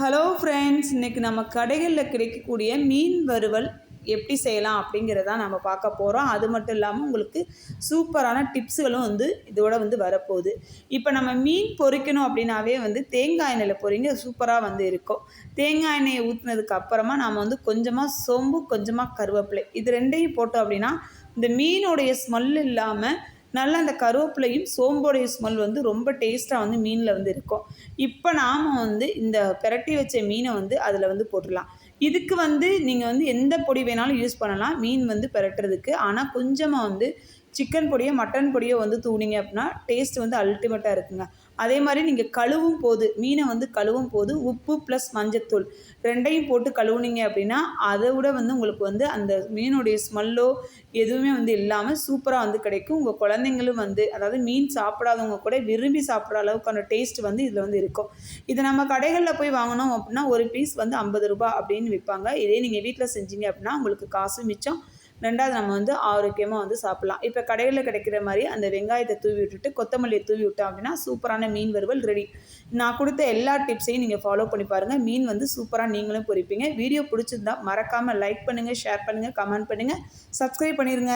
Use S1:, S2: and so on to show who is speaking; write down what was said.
S1: Hello friends இன்றைக்கி நம்ம கடைகளில் கிடைக்கக்கூடிய மீன் வறுவல் எப்படி செய்யலாம் அப்படிங்கிறத நம்ம பார்க்க போகிறோம் அது மட்டும் இல்லாமல் உங்களுக்கு சூப்பரான டிப்ஸுகளும் வந்து இதோட வந்து வரப்போகுது. இப்போ நம்ம மீன் பொறிக்கணும் அப்படின்னாவே வந்து தேங்காய் எண்ணெயில் பொறிங்க சூப்பராக வந்து இருக்கும். தேங்காய் எண்ணெயை ஊற்றுனதுக்கு அப்புறமா நாம் வந்து கொஞ்சமாக சோம்பு கொஞ்சமாக கருவேப்பிலை இது ரெண்டையும் போட்டோம் அப்படின்னா இந்த மீனுடைய ஸ்மெல் இல்லாமல் நல்லா அந்த கருவேப்பிலையும் சோம்போடைய ஸ்மெல் வந்து ரொம்ப டேஸ்ட்டாக வந்து மீனில் வந்து இருக்கும். இப்போ நாம் வந்து இந்த பெரட்டி வச்ச மீனை வந்து அதில் வந்து போட்டுடலாம். இதுக்கு வந்து நீங்கள் வந்து எந்த பொடி வேணாலும் யூஸ் பண்ணலாம். மீன் வந்து பெரட்டுறதுக்கு. ஆனால் கொஞ்சமாக வந்து சிக்கன் பொடியோ மட்டன் பொடியோ வந்து தூணிங்க அப்படின்னா டேஸ்ட் வந்து அல்டிமேட்டாக இருக்குங்க. அதே மாதிரி நீங்கள் கழுவும் போது மீனை வந்து கழுவும் போது உப்பு ப்ளஸ் மஞ்சத்தூள் ரெண்டையும் போட்டு கழுவுனீங்க அப்படின்னா அதை விட வந்து உங்களுக்கு வந்து அந்த மீனுடைய ஸ்மெல்லோ எதுவுமே வந்து இல்லாமல் சூப்பராக வந்து கிடைக்கும். உங்கள் குழந்தைங்களும் வந்து அதாவது மீன் சாப்பிடாதவங்க கூட விரும்பி சாப்பிட்ற அளவுக்கான டேஸ்ட் வந்து இதில் வந்து இருக்கும். இதை நம்ம கடைகளில் போய் வாங்கினோம் அப்படின்னா ஒரு பீஸ் வந்து ஐம்பது ரூபாய் அப்படின்னு விற்பாங்க. இதே நீங்கள் வீட்டில் செஞ்சீங்க அப்படின்னா உங்களுக்கு காசு மிச்சம். ரெண்டாவது நம்ம வந்து ஆரோக்கியமாக வந்து சாப்பிட்லாம். இப்போ கடையில் கிடைக்கிற மாதிரி அந்த வெங்காயத்தை தூவி விட்டுட்டு கொத்தமல்லியை தூவி விட்டோம் அப்படின்னா சூப்பரான மீன் வறுவல் ரெடி நான் கொடுத்த எல்லா டிப்ஸையும் நீங்கள் ஃபாலோ பண்ணி பாருங்கள் மீன் வந்து சூப்பராக நீங்களும் பொறிப்பீங்க. வீடியோ பிடிச்சிருந்தா மறக்காமல் லைக் பண்ணுங்கள் ஷேர் பண்ணுங்கள் கமெண்ட் பண்ணுங்கள் சப்ஸ்கிரைப் பண்ணிடுங்க